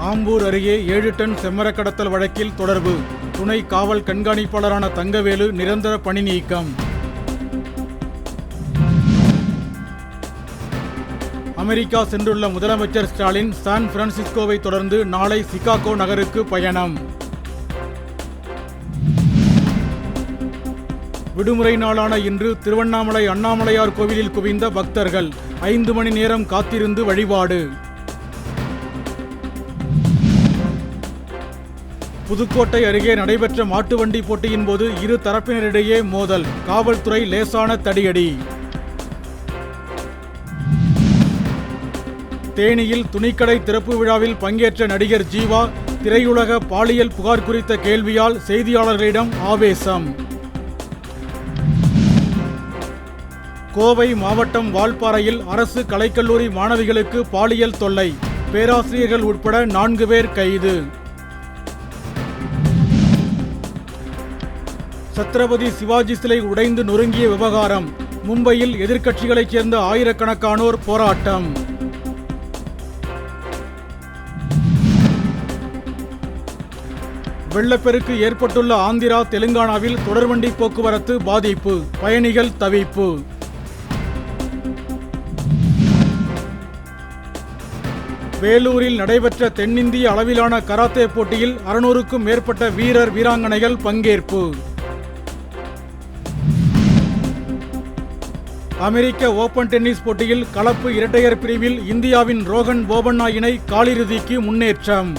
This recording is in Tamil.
ஆம்பூர் அருகே ஏழு டன் செம்மரக் கடத்தல் வழக்கில் தொடர்பு. துணை காவல் கண்காணிப்பாளரான தங்கவேலு நிரந்தர பணி நீக்கம். அமெரிக்கா சென்றுள்ள முதலமைச்சர் ஸ்டாலின் சான் பிரான்சிஸ்கோவை தொடர்ந்து நாளை சிகாகோ நகருக்கு பயணம். விடுமுறை நாளான இன்று திருவண்ணாமலை அண்ணாமலையார் கோவிலில் குவிந்த பக்தர்கள். ஐந்து மணி நேரம் காத்திருந்து வழிபாடு. புதுக்கோட்டை அருகே நடைபெற்ற மாட்டு வண்டி போட்டியின் போது இரு தரப்பினரிடையே மோதல். காவல்துறை லேசான தடியடி. தேனியில் துணிக்கடை திறப்பு விழாவில் பங்கேற்ற நடிகர் ஜீவா திரையுலக பாலியல் புகார் குறித்த கேள்வியால் செய்தியாளர்களிடம் ஆவேசம். கோவை மாவட்டம் வால்பாறையில் அரசு கலைக்கல்லூரி மாணவிகளுக்கு பாலியல் தொல்லை. பேராசிரியர்கள் உட்பட நான்கு பேர் கைது. சத்ரபதி சிவாஜி சிலை உடைந்து நொறுங்கிய விவகாரம். மும்பையில் எதிர்க்கட்சிகளைச் சேர்ந்த ஆயிரக்கணக்கானோர் போராட்டம். வெள்ளப்பெருக்கு ஏற்பட்டுள்ள ஆந்திரா தெலுங்கானாவில் தொடர்வண்டி போக்குவரத்து பாதிப்பு பயணிகள் தவிப்பு. வேலூரில் நடைபெற்ற தென்னிந்திய அளவிலான கராத்தே போட்டியில் அறுநூறுக்கும் மேற்பட்ட வீரர் வீராங்கனைகள் பங்கேற்பு. அமெரிக்க ஓபன் டென்னிஸ் போட்டியில் கலப்பு இரட்டையர் பிரிவில் இந்தியாவின் ரோகன் போபண்ணா இணை காலிறுதிக்கு முன்னேற்றம்.